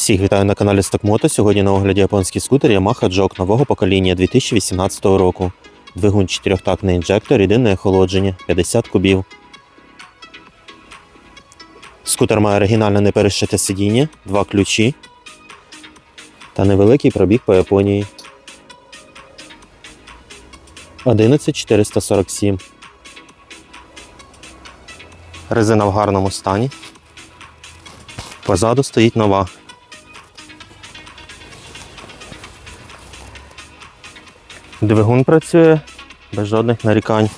Всіх вітаю на каналі Стокмото. Сьогодні на огляді японський скутер Yamaha Jog нового покоління 2018 року. Двигун чотирьохтактний інжектор, єдине охолодження 50 кубів. Скутер має оригінальне неперешите сидіння, два ключі та невеликий пробіг по Японії. 11447. Резина в гарному стані. Позаду стоїть нова. Двигун працює без жодних нарікань.